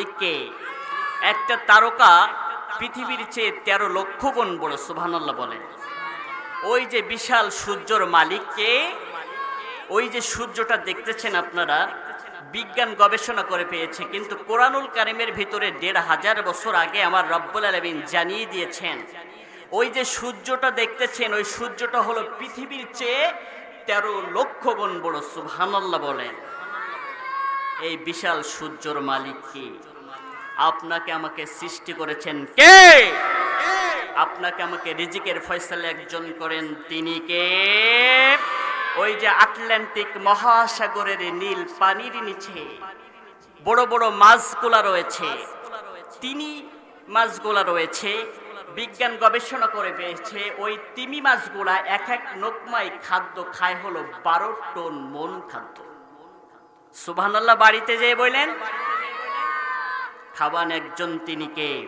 মালিককে। একটা তারকা পৃথিবীর চেয়ে তেরো লক্ষ গুণ বড়, সুবহানাল্লাহ বলেন। ওই যে বিশাল সূর্যর মালিককে, ওই যে সূর্যটা দেখতেছেন আপনারা, বিজ্ঞান গবেষণা করে পেয়েছে, কিন্তু কোরআনুল কারিমের ভিতরে দেড় হাজার বছর আগে আমার রব্বুল আলমিন জানিয়ে দিয়েছেন, ওই যে সূর্যটা দেখতেছেন, ওই সূর্যটা হলো পৃথিবীর চেয়ে তেরো লক্ষ গুণ বড়, সুবহানাল্লাহ বলেন। এই বিশাল সূর্যর মালিক কি আপনাকে আমাকে সৃষ্টি করেছেন কে? আপনাকে আমাকে রিজিকের ফয়সালা একজন করেন তিনি কে? ওই যে আটলান্টিক মহাসাগরের নীল পানির নিচে বড় বড় মাছগুলা রয়েছে। তিনি মাছগুলা রয়েছে, বিজ্ঞান গবেষণা করে পেয়েছে, ওই তিমি মাছগুলা এক এক নোকমাই খাদ্য খায় হলো বারো টন মন খাদ্য। সুবহানাল্লাহ, বাড়িতে যেয়ে বললেন খাবান একজন তিনি কে?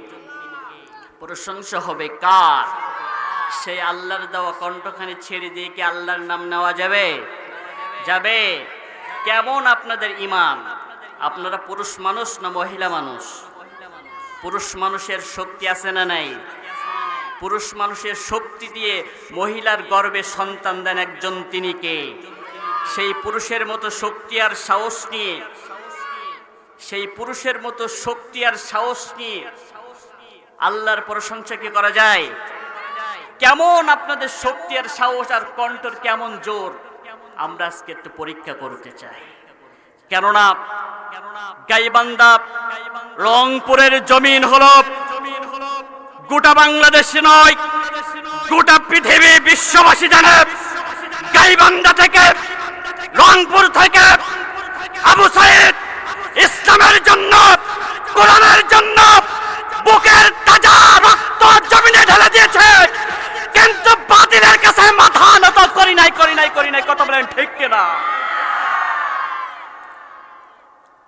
প্রশংসা হবে কার? সেই আল্লাহর দেওয়া কণ্ঠখানি ছেড়ে দিয়ে কি আল্লাহর নাম নেওয়া যাবে? যাবে। কেমন আপনাদের ইমান আপনারা পুরুষ মানুষ না মহিলা মানুষ? পুরুষ মানুষের শক্তি আছে না নাই? পুরুষ মানুষের শক্তি দিয়ে মহিলার গর্বে সন্তান দেন একজন তিনি কে? সেই পুরুষের মতো শক্তি আর সাহস নিয়ে সেই পুরুষের মতো শক্তি আর সাহস নিয়ে আল্লাহর প্রশংসা কি করা যায়? কেমন আপনাদের শক্তি আর সাহস আর কণ্ঠর কেমন জোর? আমরা আজকে একটু পরীক্ষা করতে চাই। কেননা গাইবান্দা রংপুরের জমিন হল গোটা বাংলাদেশে নয়, গোটা পৃথিবী বিশ্ববাসী জানে। গাইবান্দা থেকে রংপুর থেকে আবু সাইদ ইসলামের জন্য কোরআনের জন্য বুকের তাজা রক্ত জমিনে ঢেলে দিয়েছে কিন্তু বাতিলের কাছে মাথা নত করি নাই করি নাই করি নাই কত বলেন ঠিক কিনা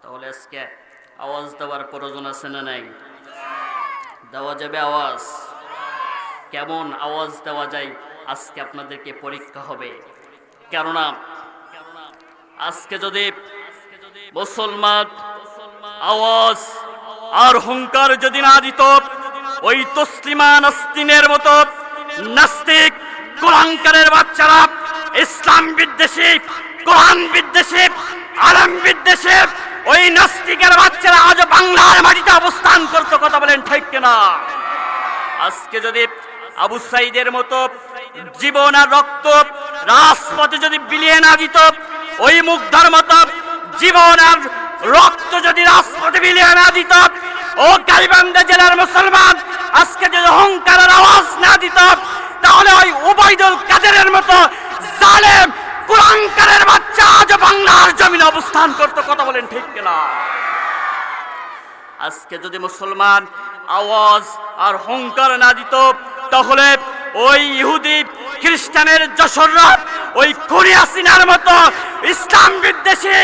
তাহলে আজকে আওয়াজ দেওয়ার প্রয়োজন আছে না নাই? দেওয়া যাবে আওয়াজ। কেমন আওয়াজ দেওয়া যায় আজকে আপনাদেরকে পরীক্ষা হবে। কেননা আজকে যদি মুসলমান আওয়াজ আর হুঙ্কার যদি না দিত, ওই তসলিমা নাস্তিনের মতো নাস্তিক কুলাঙ্কারের বাচ্চারা, ইসলাম বিদ্বেষী, কোরআন বিদ্বেষী, আলম বিদ্বেষী ওই বাচ্চারা আজ বাংলার মাটিতে অবস্থান করতো, কথা বলেন ঠিক কিনা? আজকে যদি আবু সাইদের মতো জীবন আর রক্ত রাজপথে যদি বিলিয়ে না দিত, ওই মুগ্ধার মতো জীবন আর রক্ত যদি রাজপথে বিলিয়ে না দিত, ও গাইবান্ধা জেলার মুসলমান, আজকে যদি অহংকারের আওয়াজ না দিত, তাহলে ওই উবাইদুল কাদেরের মতো জালেম কুলাঙ্কারের বাচ্চা আজ বাংলার জমিনে অবস্থান করতো, কথা বলেন ঠিক কিনা? আজকে যদি মুসলমান আওয়াজ আর হংকার না দিত, তাহলে ওই ইহুদি খ্রিস্টানের যশোররা, ওই কুরিয়াসিনার মতো ইসলাম বিদ্বেষী,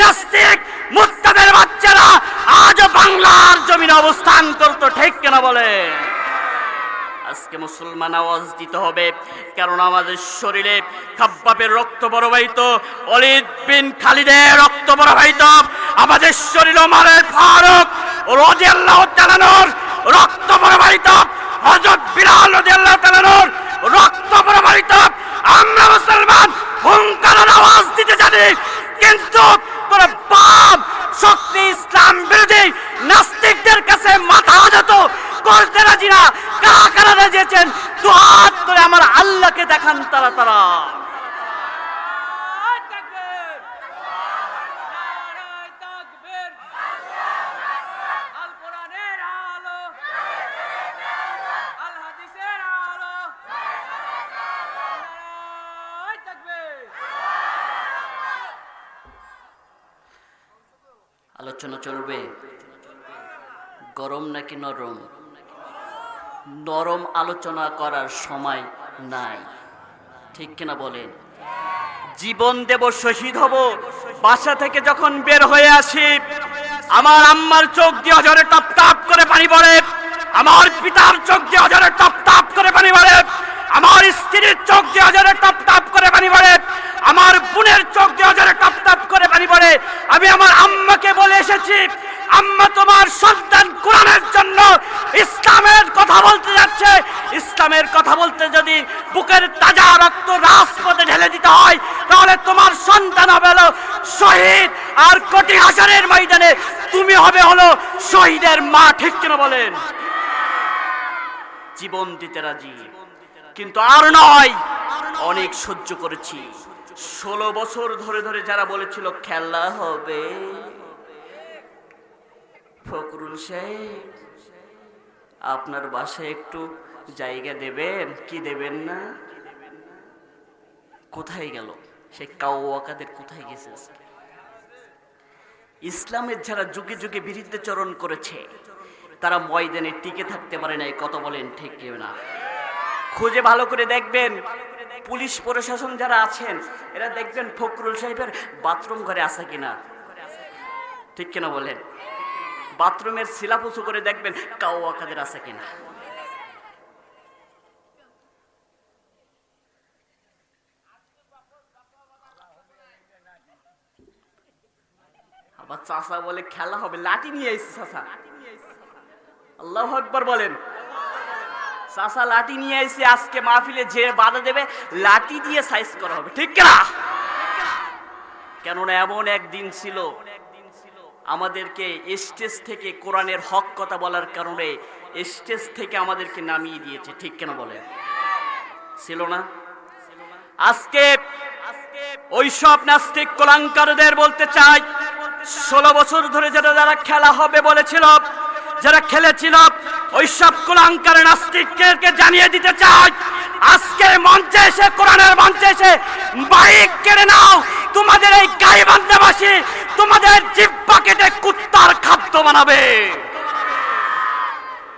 নাস্তিক, মুক্তাদের বাচ্চারা আজ বাংলার জমিনে অবস্থান করতো, ঠিক কেনা বলে? আজকে মুসলমান আওয়াজ দিতে হবে কারণ আমাদের শরীরে খাব্বাবের রক্ত প্রবাহিত অলিদ বিন খালিদের রক্ত প্রবাহিত আমাদের শরীর মারের ফারুক। রদিয়াল্লাহ তালানোর রক্ত প্রবাহিত হজরত বিলাল রদিয়াল্লাহ তালানোর রক্ত প্রবাহিত। আমরা মুসলমান, হুঙ্কারের আওয়াজ দিতে জানি, কিন্তু তোরা বাপ শক্তি ইসলাম বিরোধী, নাস্তিকদের কাছে মাথা যত করতে রাজি না, কারা কারা রাজিয়েছেন হাত করে আমার আল্লাহকে দেখান তারা তারা তাকবীর নারায়ে তাকবীর আল কোরআনের আলো আল হাদিসের আলো নারায়ে তাকবীর আলোচনা চলবে। গরম নাকি নরম? নরম আলোচনা করার সময় নাই। ঠিক কিনা বলেন? জীবন দেব, শহীদ হব। বাসা থেকে যখন বের হয়ে আসি, আমার আম্মার চোখ দিয়ে অজরে টপ টপ করে পানি পড়ে। আমার পিতার চোখ দিয়ে অজরে টপ টপ করে পানি পড়ে। আমার স্ত্রীর চোখ দিয়ে অজরে টপ টপ করে পানি পড়ে। আমার বোনের চোখ দিয়ে টপ টপ করে পানি পড়ে। আমি আমার আম্মাকে বলে এসেছি, আম্মা তোমার সন্তান কোরআনের জন্য ইসলামের কথা বলতে যাচ্ছে। ইসলামের কথা বলতে যদি বুকের তাজা রক্ত রাজপথে ঢেলে দিতে হয়, তাহলে তোমার সন্তান হবে হলো শহীদ। আর কোটি হাজারের ময়দানে তুমি হবে হলো শহীদের মা, ঠিক কিনা বলেন? জীবন দিতে রাজি, কিন্তু আর নয়, অনেক সহ্য করেছি। ষোলো বছর ধরে ধরে যারা বলেছিল খেলা হবে। ফকরুল সাহেব, আপনার বাসায় একটু জায়গা দেবেন? কি দেবেন না? কোথায় গেল? সে কাউয়াকাদের কোথায় গেছে ইসলামের যারা যুগে যুগে বিরুদ্ধে চরণ করেছে, তারা ময়দানে টিকে থাকতে পারে নাই কত বলেন ঠিক না খুঁজে ভালো করে দেখবেন। পুলিশ প্রশাসন যারা আছেন, এরা দেখবেন ফখরুল সাহেবের বাথরুম ঘরে আছে কিনা। ঠিক কিনা বলেন? বাথরুমের শিলাপুসু করে দেখবেন কাউয়া কাদের আছে কিনা। আবার চাষা বলে, খেলা হবে, লাঠি নিয়ে এসেছে চাষা। আল্লাহ আকবর বলেন। চাষা লাঠি নিয়ে এসে আজকে মাহফিলে যে বাধা দেবে, লাঠি দিয়ে সাইজ করা হবে, ঠিক না কেননা এমন একদিন ছিল, আমাদেরকে স্টেজ থেকে কোরআনের হক কথা বলার কারণে স্টেজ থেকে আমাদেরকে নামিয়ে দিয়েছে, ঠিক কেন বলে ছিল না? আজকে ওইসব নাস্তিক কলাঙ্কারদের বলতে চাই, ষোলো বছর ধরে যারা যারা খেলা হবে বলেছিল, যারা খেলেছিল ওইসব কুলাঙ্কার নাস্তিককে জানিয়ে দিতে চাই। আজকে মঞ্চে এসে, কোরআনের মঞ্চে এসে বাইক কেড়ে নাও। তোমাদের এই গাইবান্ধাবাসী তোমাদের জিব্বা কেটে কুত্তার খাদ্য বানাবে।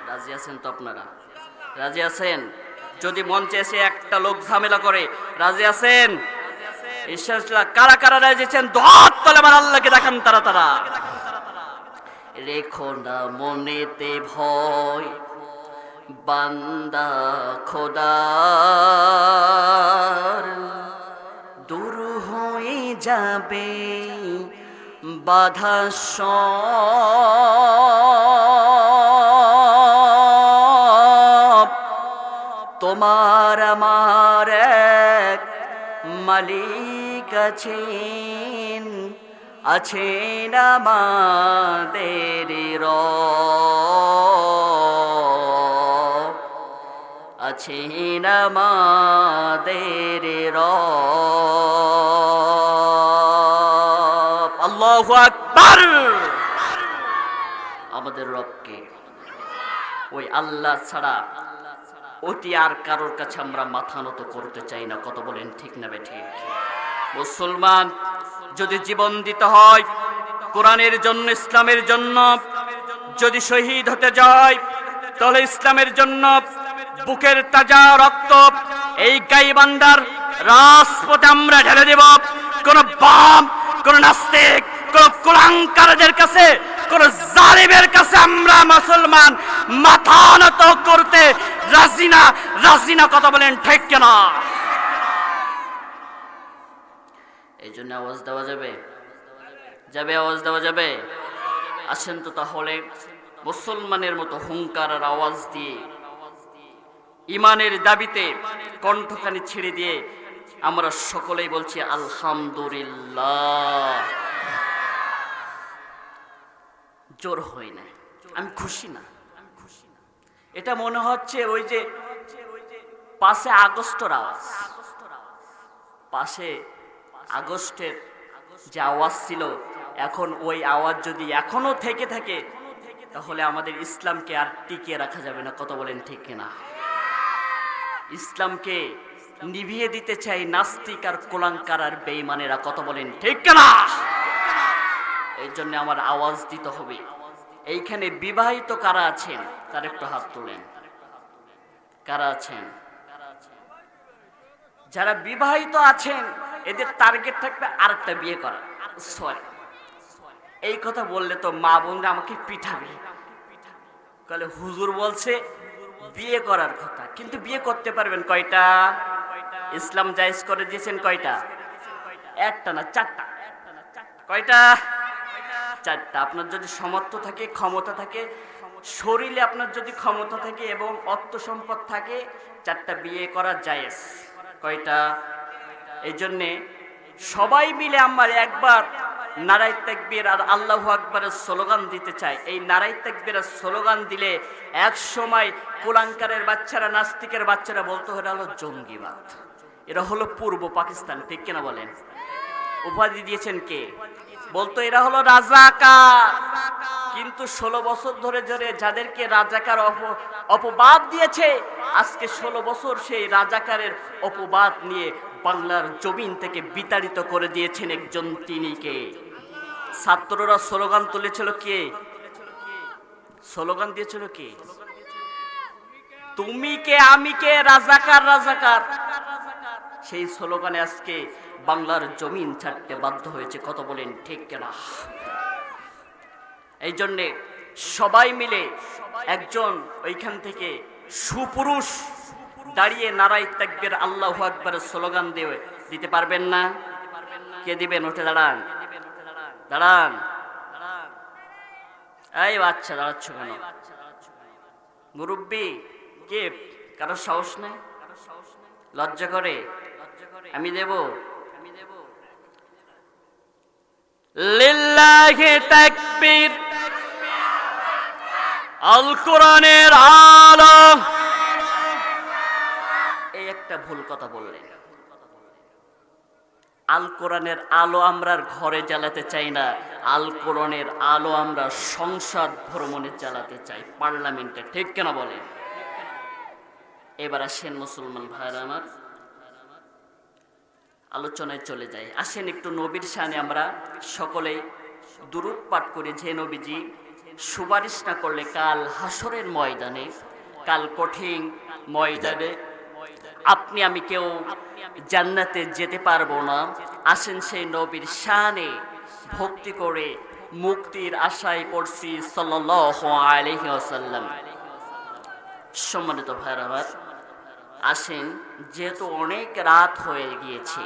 রাজি আছেন তো আপনারা? রাজি আছেন? যদি মঞ্চে এসে একটা লোক ঝামেলা করে, রাজি আছেন? ঈশ্বর কারা কারা রাজেছেন দত তলে আমার আল্লাহকে দেখান তারা তারা। রেখো না মনেতে ভয়। বান্দা খোদার, দূর হয়ে যাবে বাধা তোমার আমার এক মালিক আছেন আছেন আমাদের আছেন আমাদের আল্লাহু আকবার। আমাদের রবকে ওই আল্লাহ ছাড়া অতি আর কারোর কাছে আমরা মাথা নত করতে চাই না। কত বলেন ঠিক না বে ঠিক? মুসলমান যদি জীবন দিতে হয়, কোরআনের জন্য, ইসলামের জন্য, যদি শহীদ হতে যায়, তাহলে ইসলামের জন্য বুকের তাজা রক্ত, এই গাইবান্দার রাজপথে আমরা ঢেলে দেব। কোন বাম, কোন নাস্তিক, কোন কুলাঙ্কারদের কাছে, কোন জালিমের কাছে আমরা মুসলমান মাথা নত করতে রাজি না রাজি না, কথা বলেন ঠিক কেনা? এই জন্য আওয়াজ দেওয়া যাবে? যাবে, আওয়াজ দেওয়া যাবে? আসেন তো তাহলে মুসলমানের মতো হুঙ্কার আর আওয়াজ দিয়ে, ইমানের দাবিতে কণ্ঠখানি ছেড়ে দিয়ে আমরা সকলেই বলছি, আলহামদুলিল্লাহ। জোর হই না। আমি খুশি না। এটা মনে হচ্ছে ওই যে পাশে আগস্টর আওয়াজ। পাশে আগস্টের যে আওয়াজ ছিল, এখন ওই আওয়াজ যদি এখনও থেকে থাকে, তাহলে আমাদের ইসলামকে আর টিকিয়ে রাখা যাবে না। কত বলেন ঠিক কিনা? ইসলামকে নিভিয়ে দিতে চাই নাস্তিক আর কোলাঙ্কার আর বেইমানেরা কত বলেন ঠিক কিনা? এই জন্য আমার আওয়াজ দিতে হবে। এইখানে বিবাহিত কারা আছেন? তার একটু হাত তোলেন। কারা আছেন? যারা বিবাহিত আছেন এদের টার্গেট থাকবে আরেকটা বিয়ে করা সরি এই কথা বললে তো মা বোনরা আমাকে পিঠাবে তাহলে হুজুর বলছে, বিয়ে করার কথা। কিন্তু বিয়ে করতে পারবেন কয়টা? ইসলাম জায়েজ করে দিয়েছেন কয়টা? একটা না চারটা। কয়টা? চারটা। আপনার যদি সমর্থ থাকে, ক্ষমতা থাকে, শরীরে আপনার যদি ক্ষমতা থাকে এবং অর্থ সম্পদ থাকে, চারটা বিয়ে করা জায়েজ। কয়টা? এই জন্যে সবাই মিলে আমার একবার নারাই তাকবীর আর আল্লাহ আকবরের স্লোগান দিতে চাই। এই নারাই তাকবীরের স্লোগান দিলে এক সময় কুলাঙ্কারের বাচ্চারা, নাস্তিকের বাচ্চারা বলতে হলো হলো জঙ্গিবাদ। এরা হলো পূর্ব পাকিস্তান। ঠিক কিনা বলেন? উপাধি দিয়েছেন কে? বলতো, এরা হলো রাজাকার। কিন্তু ষোলো বছর ধরে ধরে যাদেরকে রাজাকার অপ- অপবাদ দিয়েছে, আজকে ষোলো বছর সেই রাজাকারের অপবাদ নিয়ে বাংলার জমিন থেকে বিতাড়িত করে দিয়েছেন একজন তিনি কে ছাত্ররা স্লোগান তুলেছিল কে? স্লোগান দিয়েছিল কে? তুমি কে, আমি কে, রাজাকার রাজাকার। সেই স্লোগানে আজকে বাংলার জমিন ছাড়তে বাধ্য হয়েছে। কত বলেন ঠিক কেনা? এই জন্যে সবাই মিলে একজন ওইখান থেকে সুপুরুষ দাঁড়িয়ে নারাই তাকবের আল্লাহ আকবরের স্লোগান দিয়ে দিতে পারবেন না? কে দিবেন? ওঠে দাঁড়ান। দাঁড়ান। এই বাচ্চা, দাঁড়াচ্ছ কেন? মুরব্বী কে কারও সাহস নেই? লজ্জা করে? আমি দেব। লিল্লাহি তাকবীর। আল কোরআনের আলো। একটা ভুল কথা বললেন। আল কোরআনের আলো আমরা ঘরে জ্বালাতে চাই না। আল কোরআনের আলো আমরা সংসদ ভ্রমণে জ্বালাতে চাই। পার্লামেন্টে, ঠিক কেন বলে এবার আসেন মুসলমান ভাইরা আমার। আলোচনায় চলে যাই। আসেন একটু নবীর সানে আমরা সকলেই দুরূপ পাঠ করি। যে নবীজি সুপারিশ না করলে কাল হাসরের ময়দানে, কাল কঠিন ময়দানে আপনি আমি কেউ জান্নাতে যেতে পারব না। আসেন সেই নবীর শানে ভক্তি করে মুক্তির আশায় পড়ছি ওয়াসাল্লাম। সম্মানিত ভাইরাবার আসেন, যেহেতু অনেক রাত হয়ে গিয়েছে